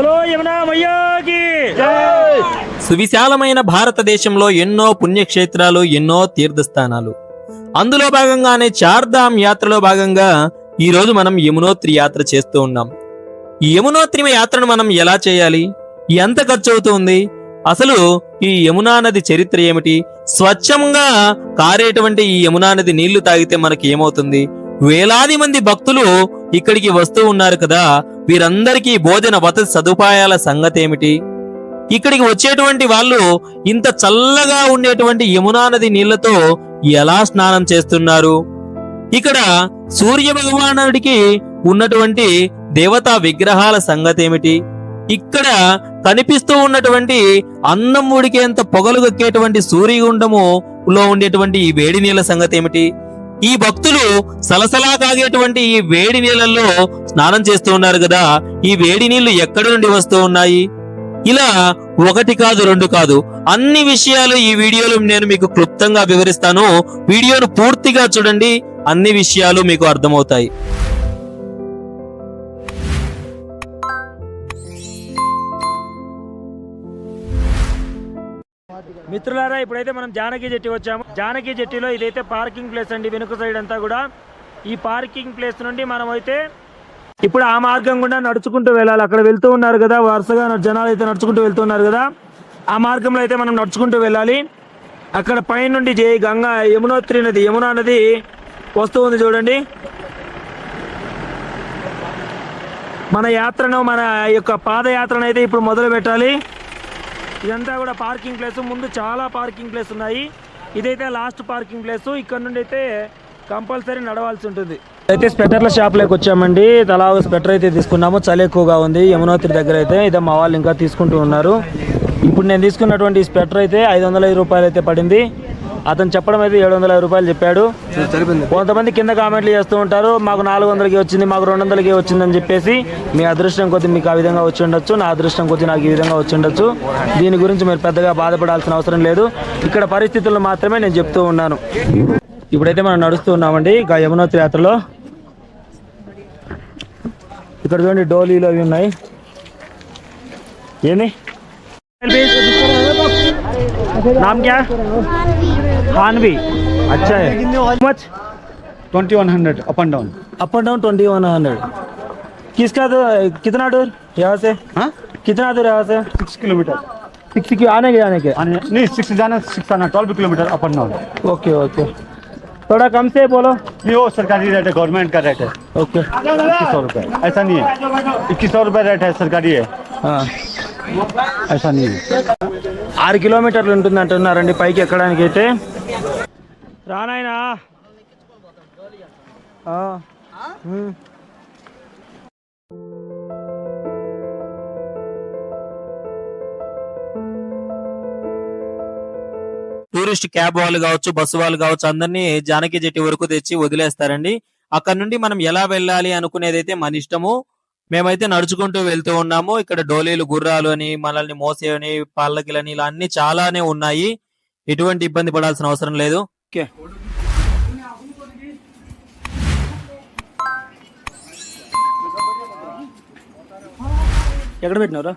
బోలో యమునా మయ్యాకి సువిశాలమైన భారతదేశంలో ఎన్నో పుణ్యక్షేత్రాలు ఎన్నో తీర్థస్థానాలు. అందులో భాగంగానే చార్ధామ్ యాత్రలో భాగంగా ఈ రోజు మనం యమునోత్రి యాత్ర చేస్తూ ఉన్నాం. ఈ యమునోత్రి యాత్రను మనం ఎలా చేయాలి? ఎంత ఖర్చు అవుతుంది అసలు ఈ యమునా నది చరిత్ర ఏమిటి? స్వచ్ఛంగా కారేటువంటి ఈ యమునా నది నీళ్ళు తాగితే మనకి ఏమవుతుంది? వేలాది మంది భక్తులు ఇక్కడికి వస్తూ ఉన్నారు కదా వీరందరికీ భోజన వసతి సదుపాయాల సంగతి ఏమిటి ఇక్కడికి వచ్చేటువంటి వాళ్ళు ఇంత చల్లగా ఉండేటువంటి యమునా నది నీళ్ళతో ఎలా స్నానం చేస్తున్నారు? ఇక్కడ సూర్య భగవానుడికి ఉన్నటువంటి దేవతా విగ్రహాల సంగతి ఏమిటి ఇక్కడ కనిపిస్తూ ఉన్నటువంటి అన్నం ఉడికేంత పొగలు గక్కేటువంటి సూర్యగుండము లో ఉండేటువంటి ఈ వేడి నీళ్ళ సంగతి ఏమిటి ఈ భక్తులు సలసలా కాగేటువంటి ఈ వేడి నీళ్ళల్లో స్నానం చేస్తూ ఉన్నారు కదా. ఈ వేడి నీళ్ళు ఎక్కడి నుండి వస్తూ ఉన్నాయి? ఇలా ఒకటి కాదు రెండు కాదు. అన్ని విషయాలు ఈ వీడియోలో నేను మీకు క్లుప్తంగా వివరిస్తాను. వీడియోను పూర్తిగా చూడండి. అన్ని విషయాలు మీకు అర్థమవుతాయి. మిత్రులారా ఇప్పుడైతే మనం జానకి జెట్టి వచ్చాము. జానకి జెట్టిలో ఇదైతే పార్కింగ్ ప్లేస్ అండి. వెనుక సైడ్ అంతా కూడా ఈ పార్కింగ్ ప్లేస్ నుండి మనం అయితే ఇప్పుడు ఆ మార్గం గుండా నడుచుకుంటూ వెళ్ళాలి. అక్కడ వెళ్తూ ఉన్నారు కదా వరుసగా జనాలు అయితే నడుచుకుంటూ వెళ్తున్నారు కదా. ఆ మార్గంలో అయితే మనం నడుచుకుంటూ వెళ్ళాలి. అక్కడ పైనుండి జై గంగా యమునోత్రి నది యమునా నది వస్తూ ఉంది చూడండి. మన యాత్రను మన యొక్క పాదయాత్రను అయితే ఇప్పుడు మొదలు పెట్టాలి ఇదంతా కూడా పార్కింగ్ ప్లేస్. ముందు చాలా పార్కింగ్ ప్లేస్ ఉన్నాయి. ఇదైతే లాస్ట్ పార్కింగ్ ప్లేస్. ఇక్కడ నుండి అయితే కంపల్సరీ నడవాల్సి ఉంటుంది. అయితే స్వెటర్ల షాప్లోకి వచ్చామండి. తలా స్వెటర్ అయితే తీసుకున్నాము. చలి ఎక్కువగా ఉంది. యమునోత్రి దగ్గర అయితే ఇదే మా వాళ్ళు ఇంకా తీసుకుంటూ ఉన్నారు. ఇప్పుడు నేను తీసుకున్నటువంటి స్వెటర్ అయితే ఐదు వందల ఐదు రూపాయలు అయితే పడింది. అతను చెప్పడం అయితే ఏడు వందల రూపాయలు చెప్పాడు. కొంతమంది కింద కామెంట్లు చేస్తూ ఉంటారు మాకు నాలుగు వందలకి వచ్చింది మాకు రెండు వందలకి వచ్చిందని చెప్పేసి మీ అదృష్టం కొద్ది మీకు ఆ విధంగా వచ్చి ఉండొచ్చు నా అదృష్టం కొద్ది నాకు ఈ విధంగా వచ్చి ఉండొచ్చు. దీని గురించి మీరు పెద్దగా బాధపడాల్సిన అవసరం లేదు. ఇక్కడ పరిస్థితులు మాత్రమే నేను చెప్తూ ఉన్నాను. ఇప్పుడైతే మనం నడుస్తూ ఉన్నామండి ఇక యమునోత్రి యాత్రలో. ఇక్కడ చూడండి డోలీలు అవి ఉన్నాయి. ఏంది नाम क्या? खानवी। अच्छा है। Much twenty one hundred up and down up and down twenty one hundred किसका तो कितना दूर यहाँ से? हाँ? कितना दूर यहाँ से? सिक्स किलोमीटर सिक्स की आने के जाने के? आने नहीं सिक्स जाना सिक्स आना twelve kilometre up and down okay okay थोड़ा कम से बोलो। नहीं वो सरकारी रेट है गवर्नमेंट का रेट है। ओके इक्कीस सौ रुपये ऐसा नहीं है। इक्कीस सौ रुपये रेट है सरकारी है। हाँ. ఆరు కిలోమీటర్లు ఉంటుంది అంటున్నారండి పైకి ఎక్కడానికి అయితే. రానాయనా టూరిస్ట్ క్యాబ్ వాళ్ళు కావచ్చు బస్సు వాళ్ళు కావచ్చు అందరినీ జానకి జెట్టి వరకు తెచ్చి వదిలేస్తారండి. అక్కడ నుండి మనం ఎలా వెళ్ళాలి అనుకునేదైతే మన ఇష్టము. మేమైతే నడుచుకుంటూ వెళ్తూ ఉన్నాము. ఇక్కడ డోలీలు గుర్రాలు అని మనల్ని మోసేవని పల్లకిలని ఇలా అన్ని చాలానే ఉన్నాయి. ఎటువంటి ఇబ్బంది పడాల్సిన అవసరం లేదు. ఓకే. ఎక్కడ పెట్టినారా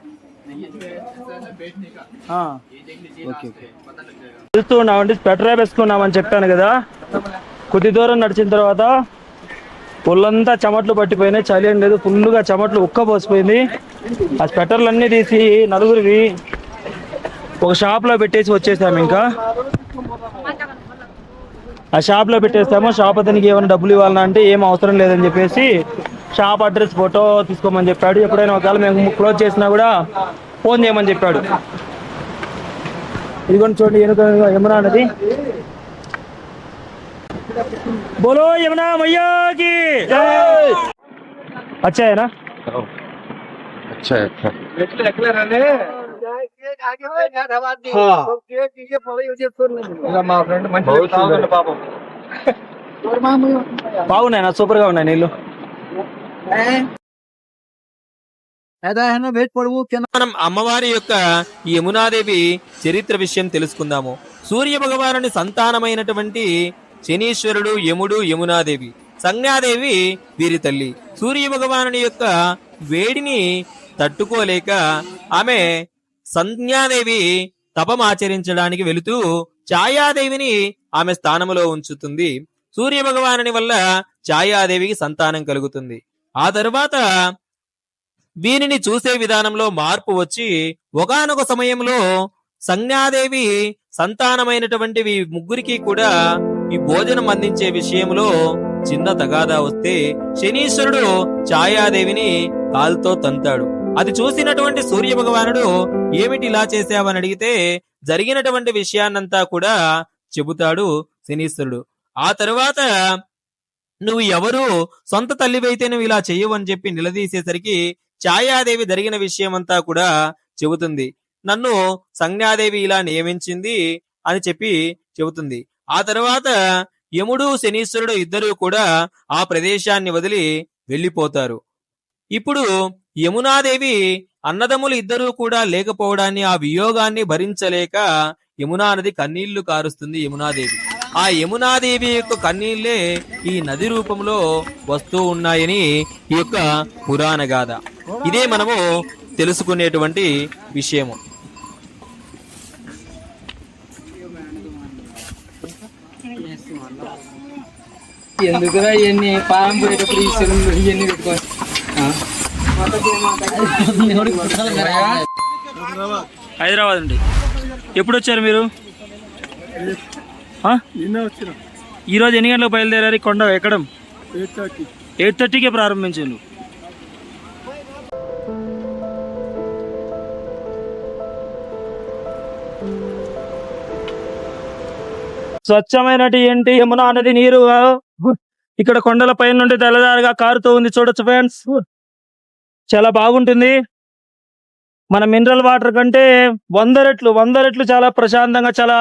చూస్తూ ఉన్నామండి. స్వెటర్ వేసుకున్నామని చెప్పాను కదా. కొద్ది దూరం నడిచిన తర్వాత ఒళ్ళంతా చెమట్లు పట్టిపోయినాయి. చలి ఏం లేదు. ఫుల్గా చెమట్లు ఉక్కపోసిపోయింది ఆ స్వెటర్లు అన్నీ తీసి నలుగురివి ఒక షాప్లో పెట్టేసి వచ్చేసాము ఇంకా. ఆ షాప్లో పెట్టేస్తాము. షాప్ అతనికి ఏమైనా డబ్బులు ఇవ్వాలన్నా అంటే ఏం అవసరం లేదని చెప్పేసి షాప్ అడ్రస్ ఫోటో తీసుకోమని చెప్పాడు. ఎప్పుడైనా ఒకవేళ మేము క్లోజ్ చేసినా కూడా ఫోన్ చేయమని చెప్పాడు. ఇదిగోండి చూడండి ఎనుక యమునా నది బోలో యమునా మయ్యాకి అచ్చా है ना अच्छा है अच्छा బాగున్నాయి నా సూపర్ గా ఉన్నాయి నీళ్ళు మనం అమ్మవారి యొక్క ఈ యమునాదేవి చరిత్ర విషయం తెలుసుకుందాము సూర్య భగవానుని సంతానమైనటువంటి శనీశ్వరుడు యముడు యమునాదేవి. సంజ్ఞాదేవి వీరి తల్లి. సూర్య భగవానుని యొక్క వేడిని తట్టుకోలేక ఆమె సంజ్ఞాదేవి తపమాచరించడానికి వెళుతూ ఛాయాదేవిని ఆమె స్థానములో ఉంచుతుంది. సూర్య భగవానుని వల్ల ఛాయాదేవికి సంతానం కలుగుతుంది. ఆ తరువాత దీనిని చూసే విధానంలో మార్పు వచ్చి ఒకానొక సమయంలో సంజ్ఞాదేవి సంతానమైనటువంటి ముగ్గురికి కూడా ఈ భోజనం అందించే విషయంలో చిన్న తగాదా వస్తే శనీశ్వరుడు ఛాయాదేవిని కాలుతో తంతాడు. అది చూసినటువంటి సూర్య భగవానుడు ఏమిటి ఇలా చేశావని అడిగితే జరిగినటువంటి విషయాన్నంతా కూడా చెబుతాడు శనీశ్వరుడు. ఆ తరువాత నువ్వు ఎవరు సొంత తల్లివైతే నువ్వు ఇలా చెయ్యవని చెప్పి నిలదీసేసరికి ఛాయాదేవి జరిగిన విషయమంతా కూడా చెబుతుంది. నన్ను సంజ్ఞాదేవి ఇలా నియమించింది అని చెప్పి చెబుతుంది. ఆ తర్వాత యముడు శనీశ్వరుడు ఇద్దరు కూడా ఆ ప్రదేశాన్ని వదిలి వెళ్ళిపోతారు. ఇప్పుడు యమునాదేవి అన్నదమ్ములు ఇద్దరూ కూడా లేకపోవడాన్ని ఆ వియోగాన్ని భరించలేక యమునా నది కన్నీళ్ళు కారుస్తుంది యమునాదేవి. ఆ యమునాదేవి యొక్క కన్నీళ్ళే ఈ నది రూపంలో వస్తూ ఉన్నాయని ఈ యొక్క పురాణ గాథ. ఇదే మనము తెలుసుకునేటువంటి విషయము. ఎందుకురా ఇవన్నీ? పారం పోయేటప్పుడు ఈ సెలవులు ఇవన్నీ పెట్టుకో. హైదరాబాద్ అండి. ఎప్పుడు వచ్చారు మీరు? ఈరోజు ఎన్ని గంటలకు బయలుదేరారు కొండ ఎక్కడం? ఎయిట్ థర్టీకే ప్రారంభించాను స్వచ్ఛమైనటువంటి యమునా నది నీరు. ఇక్కడ కొండల పైన నుండి తెల్లదారుగా కారుతూ ఉంది చూడొచ్చు ఫ్రెండ్స్. చాలా బాగుంటుంది. మన మినరల్ వాటర్ కంటే వంద రెట్లు వంద రెట్లు చాలా ప్రశాంతంగా చాలా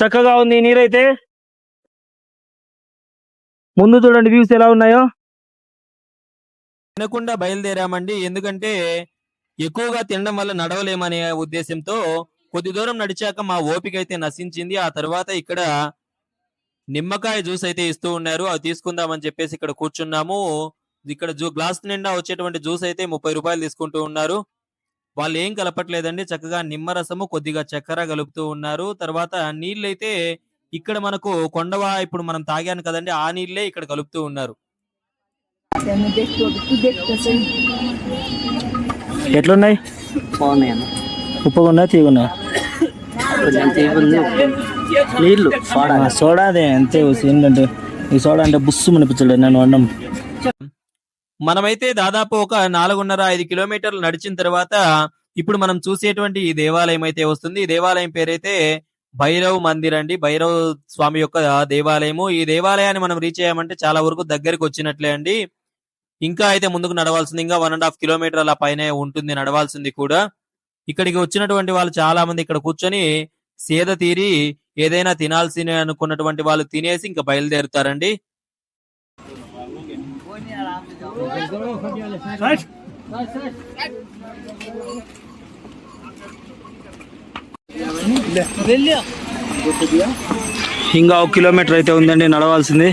చక్కగా ఉంది ఈ నీరైతే. ముందు చూడండి వ్యూస్ ఎలా ఉన్నాయో. తినకుండా బయలుదేరామండి. ఎందుకంటే ఎక్కువగా తినడం వల్ల నడవలేమనే ఉద్దేశంతో కొద్ది దూరం నడిచాక మా ఓపిక అయితే నశించింది. ఆ తర్వాత ఇక్కడ నిమ్మకాయ జ్యూస్ అయితే ఇస్తూ ఉన్నారు. అది తీసుకుందామని చెప్పేసి ఇక్కడ కూర్చున్నాము. ఇక్కడ జూ గ్లాస్ నిండా వచ్చేటువంటి జ్యూస్ అయితే ముప్పై రూపాయలు తీసుకుంటూ ఉన్నారు. వాళ్ళు ఏం కలపట్లేదండి. చక్కగా నిమ్మరసము కొద్దిగా చక్కెర కలుపుతూ ఉన్నారు. తర్వాత నీళ్ళైతే ఇక్కడ మనకు కొండవా ఇప్పుడు మనం తాగాను కదండి. ఆ నీళ్ళే ఇక్కడ కలుపుతూ ఉన్నారు. ఎట్లున్నాయి? బాగున్నాయి ఉప్పుగున్నా తీగున్నా? నీళ్ళు సోడా. సోడా అదే అంతే ఏంటంటే ఈ సోడా అంటే బుస్సు అనిపించలేదు నేను వండం మనమైతే దాదాపు ఒక నాలుగున్నర ఐదు కిలోమీటర్లు నడిచిన తర్వాత ఇప్పుడు మనం చూసేటువంటి ఈ దేవాలయం అయితే వస్తుంది. ఈ దేవాలయం పేరైతే భైరవ్ మందిర్ అండి. భైరవ్ స్వామి యొక్క దేవాలయము. ఈ దేవాలయాన్ని మనం రీచ్ అయ్యామంటే చాలా వరకు దగ్గరికి వచ్చినట్లే అండి. ఇంకా అయితే ముందుకు నడవాల్సింది ఇంకా వన్ అండ్ హాఫ్ కిలోమీటర్ అలా పైన ఉంటుంది నడవాల్సింది కూడా. ఇక్కడికి వచ్చినటువంటి వాళ్ళు చాలా మంది ఇక్కడ కూర్చొని సేద తీరి ఏదైనా తినాల్సిన అనుకున్నటువంటి వాళ్ళు తినేసి ఇంకా బయలుదేరుతారండి. ఇంకా ఒక కిలోమీటర్ అయితే ఉందండి నడవాల్సింది.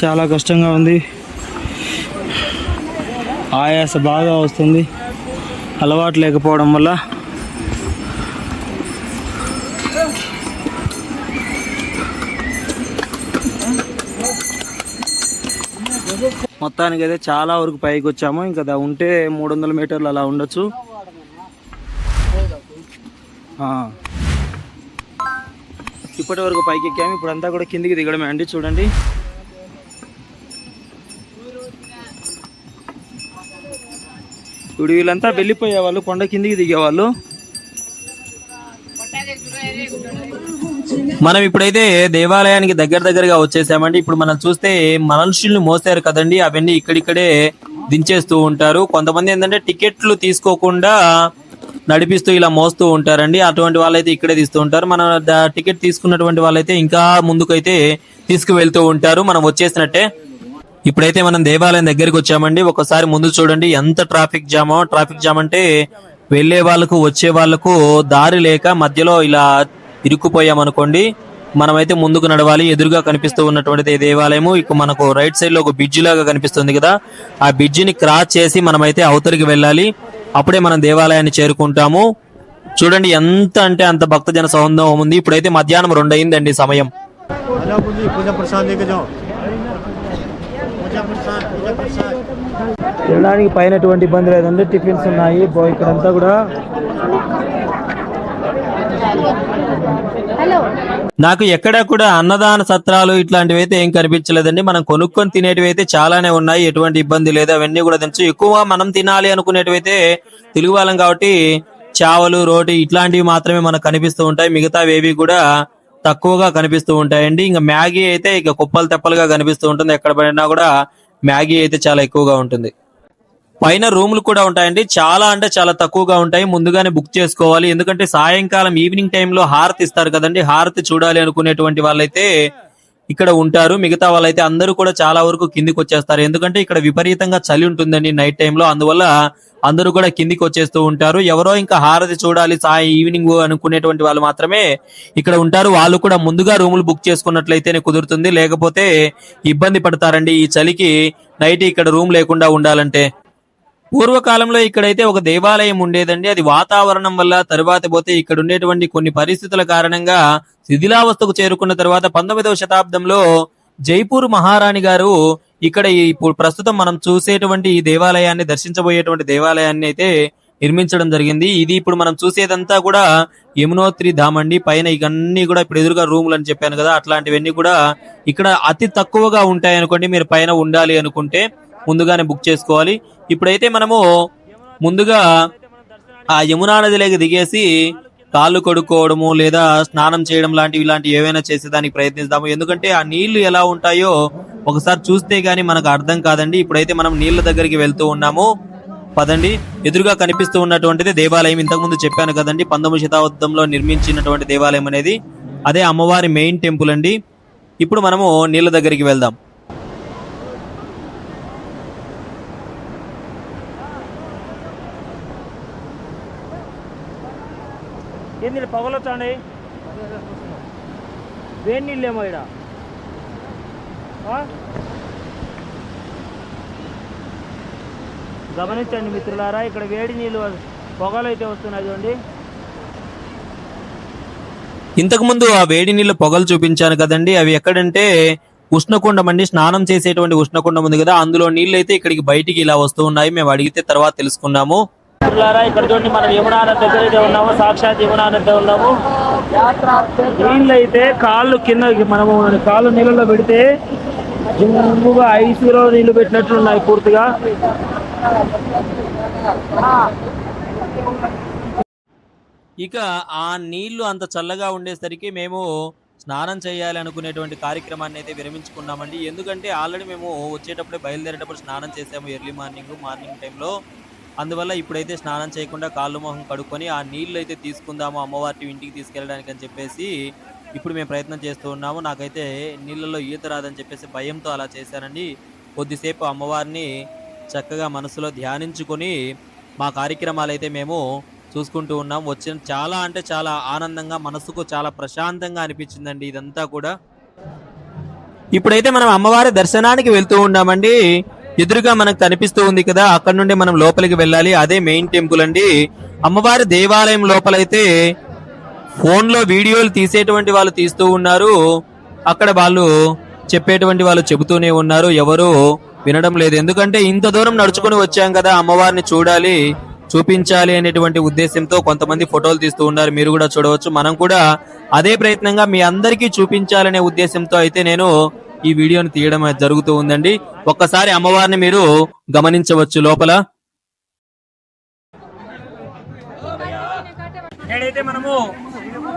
చాలా కష్టంగా ఉంది. ఆయాస బాగా వస్తుంది. అలవాటు లేకపోవడం వల్ల మొత్తానికి అయితే చాలా వరకు పైకి వచ్చాము. ఇంకా ఉంటే మూడు వందల మీటర్లు అలా ఉండొచ్చు. ఇప్పటి వరకు పైకి ఎక్కాము ఇప్పుడు అంతా కూడా కిందికి దిగడమే. అండి చూడండి. ఇప్పుడు వీళ్ళంతా వెళ్ళిపోయే వాళ్ళు కొండ కిందికి దిగేవాళ్ళు. మనం ఇప్పుడైతే దేవాలయానికి దగ్గర దగ్గరగా వచ్చేసామండి. ఇప్పుడు మనం చూస్తే మనుషుల్ని మోసారు కదండి అవన్నీ ఇక్కడిక్కడే దించేస్తూ ఉంటారు. కొంతమంది ఏంటంటే టికెట్లు తీసుకోకుండా నడిపిస్తూ ఇలా మోస్తూ ఉంటారండి. అటువంటి వాళ్ళైతే ఇక్కడే తీస్తూ ఉంటారు. మన టికెట్ తీసుకున్నటువంటి వాళ్ళైతే ఇంకా ముందుకైతే తీసుకువెళ్తూ ఉంటారు. మనం వచ్చేసినట్టే ఇప్పుడైతే మనం దేవాలయం దగ్గరికి వచ్చామండి. ఒకసారి ముందు చూడండి ఎంత ట్రాఫిక్ జామో. ట్రాఫిక్ జామ్ అంటే వెళ్ళే వాళ్ళకు వచ్చే వాళ్ళకు దారి లేక మధ్యలో ఇలా ఇరుక్కుపోయామనుకోండి మనమైతే ముందుకు నడవాలి. ఎదురుగా కనిపిస్తూ ఉన్నటువంటి ఈ దేవాలయము. ఇక మనకు రైట్ సైడ్లో ఒక బ్రిడ్జ్ లాగా కనిపిస్తుంది కదా. ఆ బ్రిడ్జిని క్రాస్ చేసి మనమైతే అవతలికి వెళ్ళాలి. అప్పుడే మనం దేవాలయాన్ని చేరుకుంటాము. చూడండి ఎంత అంటే అంత భక్తజన సౌందర్యం ఉంది. ఇప్పుడైతే మధ్యాహ్నం రెండు అయిందండి సమయం వెళ్ళడానికి పైన ఎటువంటి ఇబ్బంది లేదండి. టిఫిన్స్ ఉన్నాయి. బో ఇక్కడంతా కూడా నాకు ఎక్కడ కూడా అన్నదాన సత్రాలు ఇట్లాంటివి అయితే ఏం కనిపించలేదండి. మనం కొనుక్కొని తినేటివి అయితే చాలానే ఉన్నాయి. ఎటువంటి ఇబ్బంది లేదు. అవన్నీ కూడా తినచ్చు ఎక్కువ మనం తినాలి అనుకునేటివి అయితే తెలుగు వాళ్ళం కాబట్టి చావలు రోటి ఇట్లాంటివి మాత్రమే మనకు కనిపిస్తూ ఉంటాయి. మిగతావి ఏవి కూడా తక్కువగా కనిపిస్తూ ఉంటాయండి. ఇంకా మ్యాగీ అయితే ఇక కుప్పలు తెప్పలుగా కనిపిస్తూ ఉంటుంది. ఎక్కడ పడినా కూడా మ్యాగీ అయితే చాలా ఎక్కువగా ఉంటుంది. పైన రూములు కూడా ఉంటాయండి. చాలా అంటే చాలా తక్కువగా ఉంటాయి. ముందుగానే బుక్ చేసుకోవాలి. ఎందుకంటే సాయంకాలం ఈవినింగ్ టైంలో హారతి ఇస్తారు కదండి. హారతి చూడాలి అనుకునేటువంటి వాళ్ళైతే ఇక్కడ ఉంటారు. మిగతా వాళ్ళైతే అందరూ కూడా చాలా వరకు కిందికి వచ్చేస్తారు. ఎందుకంటే ఇక్కడ విపరీతంగా చలి ఉంటుందండి నైట్ టైంలో. అందువల్ల అందరూ కూడా కిందికి వచ్చేస్తూ ఉంటారు. ఎవరో ఇంకా హారతి చూడాలి సాయం ఈవినింగ్ అనుకునేటువంటి వాళ్ళు మాత్రమే ఇక్కడ ఉంటారు. వాళ్ళు కూడా ముందుగా రూములు బుక్ చేసుకున్నట్లయితేనే కుదురుతుంది. లేకపోతే ఇబ్బంది పడతారండి. ఈ చలికి నైట్ ఇక్కడ రూమ్ లేకుండా ఉండాలంటే. పూర్వకాలంలో ఇక్కడైతే ఒక దేవాలయం ఉండేదండి. అది వాతావరణం వల్ల తరువాత పోతే ఇక్కడ ఉండేటువంటి కొన్ని పరిస్థితుల కారణంగా శిథిలావస్థకు చేరుకున్న తర్వాత పంతొమ్మిదవ శతాబ్దంలో జైపూర్ మహారాణి గారు ఇక్కడ ఈ ఇప్పుడు ప్రస్తుతం మనం చూసేటువంటి ఈ దేవాలయాన్ని దర్శించబోయేటువంటి దేవాలయాన్ని అయితే నిర్మించడం జరిగింది. ఇది ఇప్పుడు మనం చూసేదంతా కూడా యమునోత్రి ధామ్ అండి. పైన ఇవన్నీ కూడా ఇప్పుడు ఎదురుగా రూములు అని చెప్పాను కదా అట్లాంటివన్నీ కూడా ఇక్కడ అతి తక్కువగా ఉంటాయి అనుకోండి మీరు పైన ఉండాలి అనుకుంటే. ముందుగానే బుక్ చేసుకోవాలి. ఇప్పుడైతే మనము ముందుగా ఆ యమునా నదిలోకి దిగేసి కాళ్ళు కడుక్కోవడము లేదా స్నానం చేయడం లాంటివి ఇలాంటివి ఏవైనా చేసేదానికి ప్రయత్నిస్తాము. ఎందుకంటే ఆ నీళ్ళు ఎలా ఉంటాయో ఒకసారి చూస్తే గానీ మనకు అర్థం కాదండి. ఇప్పుడైతే మనం నీళ్ళ దగ్గరికి వెళ్తూ ఉన్నాము. పదండి. ఎదురుగా కనిపిస్తూ ఉన్నటువంటిది దేవాలయం. ఇంతకుముందు చెప్పాను కదండి పంతొమ్మిది శతాబ్దంలో నిర్మించినటువంటి దేవాలయం అనేది. అదే అమ్మవారి మెయిన్ టెంపుల్ అండి. ఇప్పుడు మనము నీళ్ళ దగ్గరికి వెళ్దాం. ఏంది పగలొచ్చండి వేడి నీళ్ళేమో ఇక్కడ గమనించండి మిత్రులారా ఇక్కడ వేడి నీళ్ళు పొగలు అయితే వస్తున్నాయి చూడండి. ఇంతకుముందు ఆ వేడి నీళ్ళ పొగలు చూపించాను కదండి అవి ఎక్కడంటే ఉష్ణకుండం అండి స్నానం చేసేటువంటి ఉష్ణకుండం ఉంది కదా అందులో నీళ్ళు అయితే ఇక్కడికి బయటికి ఇలా వస్తూ ఉన్నాయి. మేము అడిగితే తర్వాత తెలుసుకున్నాము. మిత్రులారా ఇక్కడ చూడండి మనం యమునాన దగ్గర అయితే ఉన్నాము సాక్షాత్ యమునా ఉన్నాము. నీళ్ళు అయితే కాళ్ళు కింద మనము కాళ్ళు నీళ్ళలో పెడితే జుమ్ముగా ఐసులో నీళ్ళు పెట్టినట్లు ఉన్నాయి పూర్తిగా. ఇక ఆ నీళ్ళు అంత చల్లగా ఉండేసరికి మేము స్నానం చేయాలి అనుకునేటువంటి కార్యక్రమాన్ని అయితే విరమించుకున్నామండి. ఎందుకంటే ఆల్రెడీ మేము వచ్చేటప్పుడే బయలుదేరేటప్పుడు స్నానం చేసాము ఎర్లీ మార్నింగ్ మార్నింగ్ టైంలో. అందువల్ల ఇప్పుడైతే స్నానం చేయకుండా కాళ్ళు మొహం కడుక్కొని ఆ నీళ్ళు అయితే తీసుకుందాము అమ్మవారి ఇంటికి తీసుకెళ్ళడానికి అని చెప్పేసి ఇప్పుడు మేము ప్రయత్నం చేస్తూ ఉన్నాము. నాకైతే నీళ్ళలో ఈత రాదని చెప్పేసి భయంతో అలా చేశానండి. కొద్దిసేపు అమ్మవారిని చక్కగా మనసులో ధ్యానించుకొని మా కార్యక్రమాలు అయితే మేము చూసుకుంటూ ఉన్నాం. వచ్చిన చాలా అంటే చాలా ఆనందంగా మనసుకు చాలా ప్రశాంతంగా అనిపించిందండి ఇదంతా కూడా. ఇప్పుడైతే మనం అమ్మవారి దర్శనానికి వెళ్తూ ఉన్నామండి. ఎదురుగా మనకు కనిపిస్తూ ఉంది కదా అక్కడ నుండి మనం లోపలికి వెళ్ళాలి. అదే మెయిన్ టెంపుల్ అండి. అమ్మవారి దేవాలయం లోపలైతే ఫోన్లో వీడియోలు తీసేటువంటి వాళ్ళు తీస్తూ ఉన్నారు. అక్కడ వాళ్ళు చెప్పేటువంటి వాళ్ళు చెబుతూనే ఉన్నారు. ఎవరు వినడం లేదు. ఎందుకంటే ఇంత దూరం నడుచుకుని వచ్చాం కదా అమ్మవారిని చూడాలి చూపించాలి అనేటువంటి ఉద్దేశంతో కొంతమంది ఫోటోలు తీస్తూ ఉన్నారు. మీరు కూడా చూడవచ్చు. మనం కూడా అదే ప్రయత్నంగా మీ అందరికీ చూపించాలనే ఉద్దేశంతో అయితే నేను ఈ వీడియోని తీయడం జరుగుతూ ఉందండి. ఒక్కసారి అమ్మవారిని మీరు గమనించవచ్చు లోపల. నేడైతే మనము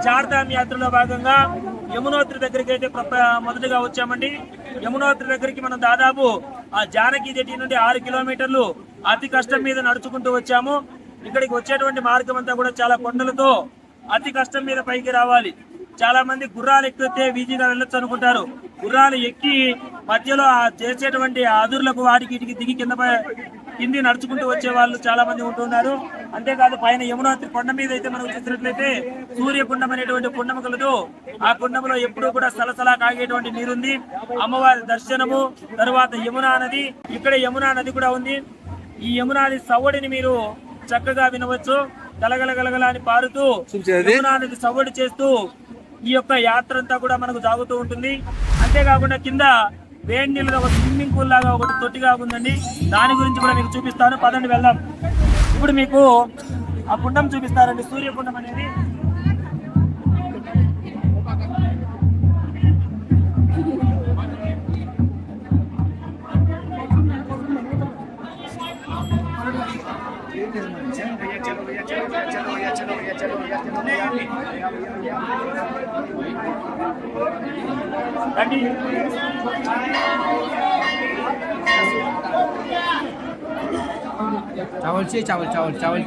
చార్ధామ్ యాత్రలో భాగంగా యమునోత్రి దగ్గరికి అయితే ప్రప- మొదటగా వచ్చామండి. యమునోత్రి దగ్గరికి మనం దాదాపు ఆ జానకి జటి నుండి ఆరు కిలోమీటర్లు అతి కష్టం మీద నడుచుకుంటూ వచ్చాము. ఇక్కడికి వచ్చేటువంటి మార్గం అంతా కూడా చాలా కొండలతో అతి కష్టం మీద పైకి రావాలి. చాలా మంది గుర్రాలు ఎక్కితే ఈజీగా వెళ్ళొచ్చు అనుకుంటారు. గుర్రాలు ఎక్కి మధ్యలో చేసేటువంటి అదుర్లకు వాటికి ఇటుకి దిగి కింద కింది నడుచుకుంటూ వచ్చే వాళ్ళు చాలా మంది ఉంటున్నారు అంతేకాదు పైన యమునాత్రి కొండ మీద అయితే మనం చూసినట్లయితే సూర్యకుండం అనేటువంటి కుండం కలదు. ఆ కుండంలో ఎప్పుడూ కూడా సలసలా కాగేటువంటి నీరుంది. అమ్మవారి దర్శనము తరువాత యమునా నది ఇక్కడ యమునా నది కూడా ఉంది. ఈ యమునా నది సవ్వడిని మీరు చక్కగా వినవచ్చు. గలగల గలగల అని పారుతూ యమునా నది సవ్వడి చేస్తూ ఈ యొక్క యాత్ర అంతా కూడా మనకు సాగుతూ ఉంటుంది. అంతేకాకుండా కింద వేడి నీళ్ళలో ఒక స్విమ్మింగ్ పూల్ లాగా ఒకటి తొట్టిగా ఉందండి. దాని గురించి కూడా మీకు చూపిస్తాను. పదండి వెళ్దాం. ఇప్పుడు మీకు ఆ కుండం చూపిస్తారండి. సూర్యకుండం అనేది రండి చావల్ చావల్ చావల్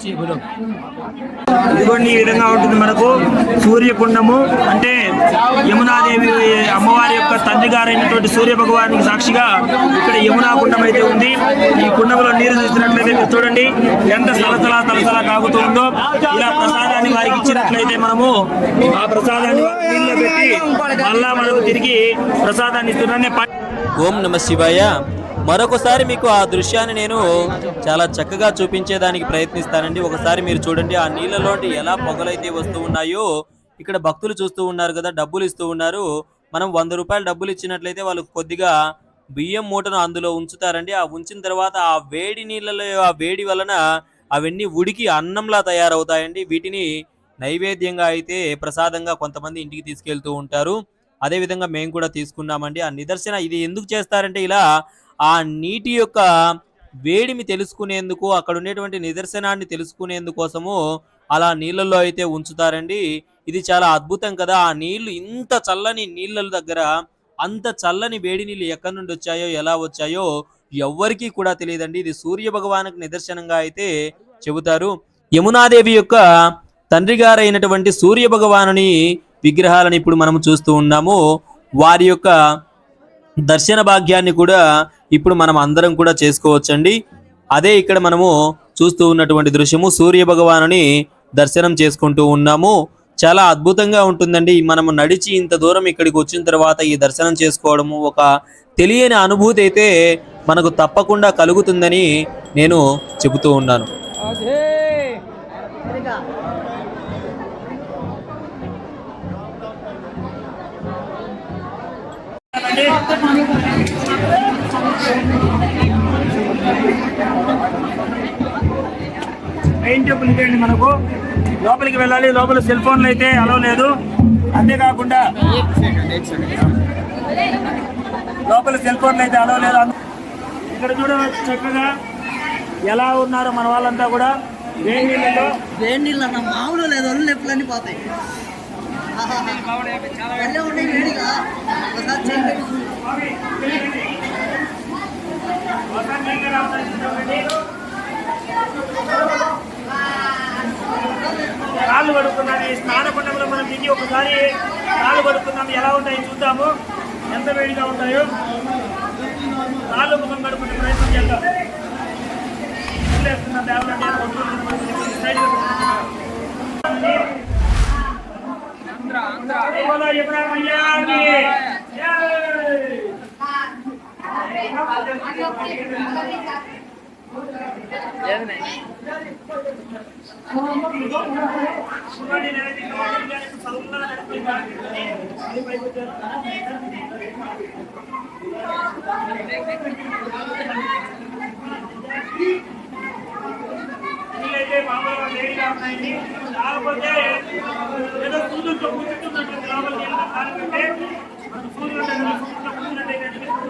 ఇదిగోండి ఈ విధంగా ఉంటుంది మనకు సూర్యకుండము. అంటే యమునాదేవి అమ్మవారి యొక్క తండ్రి గారైనటువంటి సూర్య భగవానికి సాక్షిగా ఇక్కడ యమునా కుండం అయితే ఉంది. ఈ కుండంలో నీరు చూసినట్లయితే మీరు చూడండి ఎంత సలసలా తలసలా కాగుతూ ఉందో. ఇలా ప్రసాదాన్ని వారికి ఇచ్చినట్లయితే మనము ఆ ప్రసాదాన్ని పెట్టి మళ్ళా మనకు తిరిగి ప్రసాదాన్ని ఇస్తున్నానే ఓం నమ శివాయ. మరొకసారి మీకు ఆ దృశ్యాన్ని నేను చాలా చక్కగా చూపించేదానికి ప్రయత్నిస్తానండి. ఒకసారి మీరు చూడండి ఆ నీళ్ళలోంటి ఎలా పొగలైతే వస్తూ ఉన్నాయో ఇక్కడ భక్తులు చూస్తూ ఉన్నారు కదా డబ్బులు ఇస్తూ ఉన్నారు. మనం వంద రూపాయలు డబ్బులు ఇచ్చినట్లయితే వాళ్ళు కొద్దిగా బియ్యం మూటను అందులో ఉంచుతారండి. ఆ ఉంచిన తర్వాత ఆ వేడి నీళ్ళలో ఆ వేడి వలన అవన్నీ ఉడికి అన్నంలా తయారవుతాయండి. వీటిని నైవేద్యంగా అయితే ప్రసాదంగా కొంతమంది ఇంటికి తీసుకెళ్తూ ఉంటారు. అదే విధంగా మేము కూడా తీసుకున్నామండి. ఆ నిదర్శన ఇది ఎందుకు చేస్తారంటే ఇలా ఆ నీటి యొక్క వేడిమి తెలుసుకునేందుకు అక్కడ ఉండేటువంటి నిదర్శనాన్ని తెలుసుకునేందుకోసము అలా నీళ్ళల్లో అయితే ఉంచుతారండి. ఇది చాలా అద్భుతం కదా. ఆ నీళ్ళు ఇంత చల్లని నీళ్ళ దగ్గర అంత చల్లని వేడి నీళ్ళు ఎక్కడి నుండి వచ్చాయో ఎలా వచ్చాయో ఎవ్వరికీ కూడా తెలియదండి. ఇది సూర్య భగవానుకి నిదర్శనంగా అయితే చెబుతారు. యమునాదేవి యొక్క తండ్రి గారైనటువంటి సూర్య భగవానుని విగ్రహాలను ఇప్పుడు మనం చూస్తూ ఉన్నాము. వారి యొక్క దర్శన భాగ్యాన్ని కూడా ఇప్పుడు మనం అందరం కూడా చేసుకోవచ్చండి. అదే ఇక్కడ మనము చూస్తూ ఉన్నటువంటి దృశ్యము సూర్య భగవానుని దర్శనం చేసుకుంటూ ఉన్నాము. చాలా అద్భుతంగా ఉంటుందండి. మనము నడిచి ఇంత దూరం ఇక్కడికి వచ్చిన తర్వాత ఈ దర్శనం చేసుకోవడము ఒక తెలియని అనుభూతి అయితే మనకు తప్పకుండా కలుగుతుందని నేను చెబుతూ ఉన్నాను. టెంపుల్ ఇదేండి మనకు? లోపలికి వెళ్ళాలి లోపల సెల్ ఫోన్లు అయితే అలవ లేదు. అంతేకాకుండా లోపల సెల్ ఫోన్లు అయితే అలవ లేదు. ఇక్కడ చూడవచ్చు చక్కగా ఎలా ఉన్నారు మన వాళ్ళంతా కూడా. వేడి నీళ్ళలో. వేడి నీళ్ళు అన్న మామూలు లేదు ఒళ్ళు నొప్పులన్నీ పోతాయి. ఒకసారి కాళ్ళు కడుక్కున్నాను ఈ స్నాన కుండంలో మనం దిగి ఒకసారి కాళ్ళు కడుక్కున్నాం ఎలా ఉంటాయి చూద్దాము. ఎంత వేడిగా ఉంటాయో. కాళ్ళు ముఖం కడుక్కునే ప్రయత్నం చేద్దాం. వదిలేస్తున్నా దేవుడు కాకపోతే ఏదో సూర్యుడితో కూర్చుంటున్నట్టు లోపల నీళ్ళు కాకపోతే మన సూర్యుడు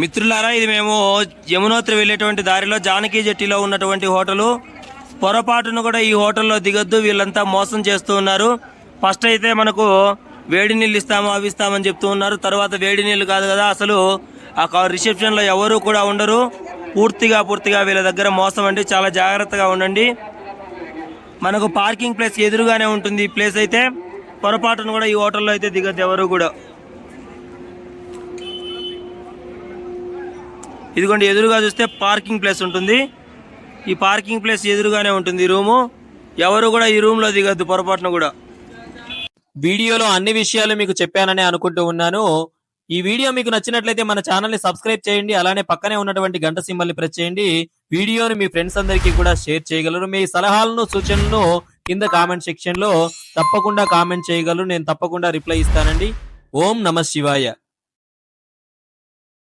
మిత్రులారా ఇది మేము యమునోత్రి వెళ్ళేటువంటి దారిలో జానకి జట్టిలో ఉన్నటువంటి హోటలు. పొరపాటును కూడా ఈ హోటల్లో దిగొద్దు వీళ్ళంతా మోసం చేస్తూ ఉన్నారు. ఫస్ట్ అయితే మనకు వేడి నీళ్ళు ఇస్తాము అవి ఇస్తామని చెప్తూ ఉన్నారు. తర్వాత వేడి నీళ్ళు కాదు కదా అసలు ఆ రిసెప్షన్లో ఎవరు కూడా ఉండరు. పూర్తిగా పూర్తిగా వీళ్ళ దగ్గర మోసం అండి. చాలా జాగ్రత్తగా ఉండండి. మనకు పార్కింగ్ ప్లేస్ ఎదురుగానే ఉంటుంది ఈ ప్లేస్ అయితే. పొరపాటును కూడా ఈ హోటల్లో అయితే దిగద్దు ఎవరు కూడా. ఇదిగోండి ఎదురుగా చూస్తే పార్కింగ్ ప్లేస్ ఉంటుంది. ఈ పార్కింగ్ ప్లేస్ ఎదురుగానే ఉంటుంది ఈ రూము. ఎవరు కూడా ఈ రూమ్లో దిగద్దు పొరపాటున కూడా. వీడియోలో అన్ని విషయాలు మీకు చెప్పానని అనుకుంటూ ఉన్నాను. ఈ వీడియో మీకు నచ్చినట్లయితే మన ఛానల్ని సబ్స్క్రైబ్ చేయండి అలానే పక్కనే ఉన్నటువంటి గంట సింబల్ని ప్రెస్ చేయండి. వీడియోని మీ ఫ్రెండ్స్ అందరికీ కూడా షేర్ చేయగలరు. మీ సలహాలను సూచనలను కింద కామెంట్ సెక్షన్లో తప్పకుండా కామెంట్ చేయగలరు. నేను తప్పకుండా రిప్లై ఇస్తానండి. ఓం నమ శివాయ.